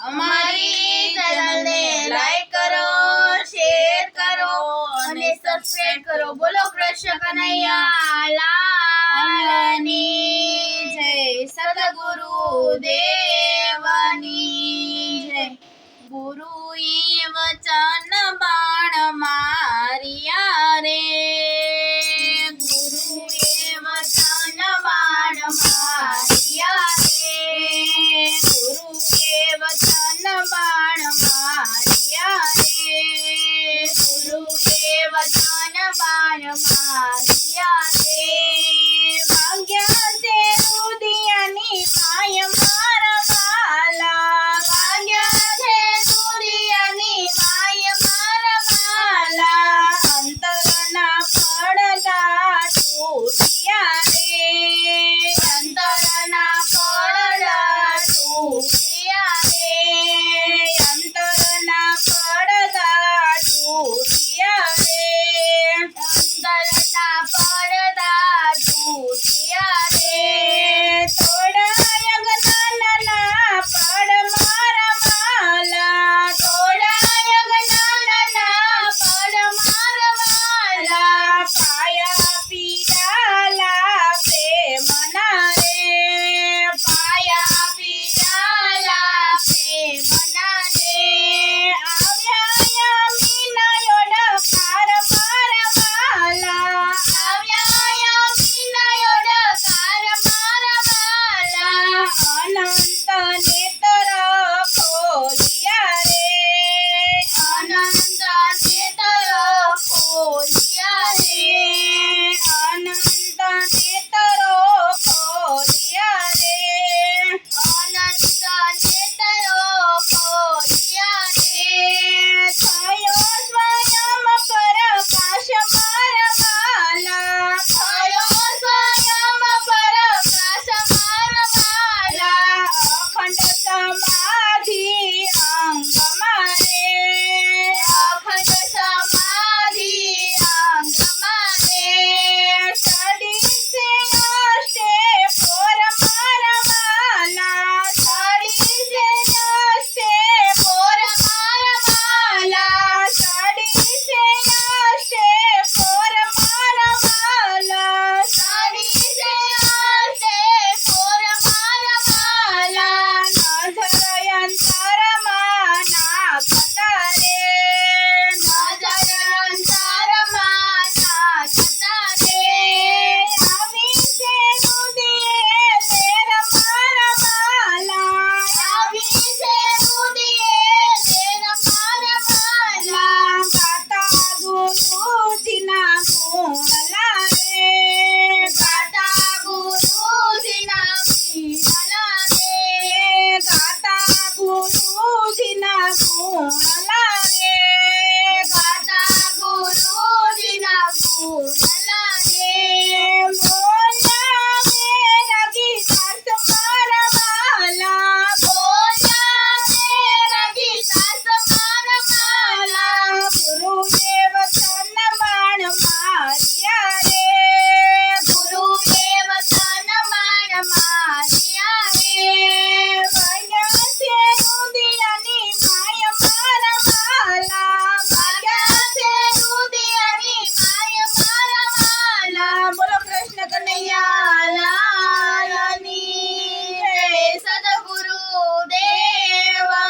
અમારી ચેનલને લાઈક કરો, શેર કરો અને સબસ્ક્રાઇબ કરો. બોલો કૃષ્ણ કનૈયા લાલની જય સદગુરુ દેવ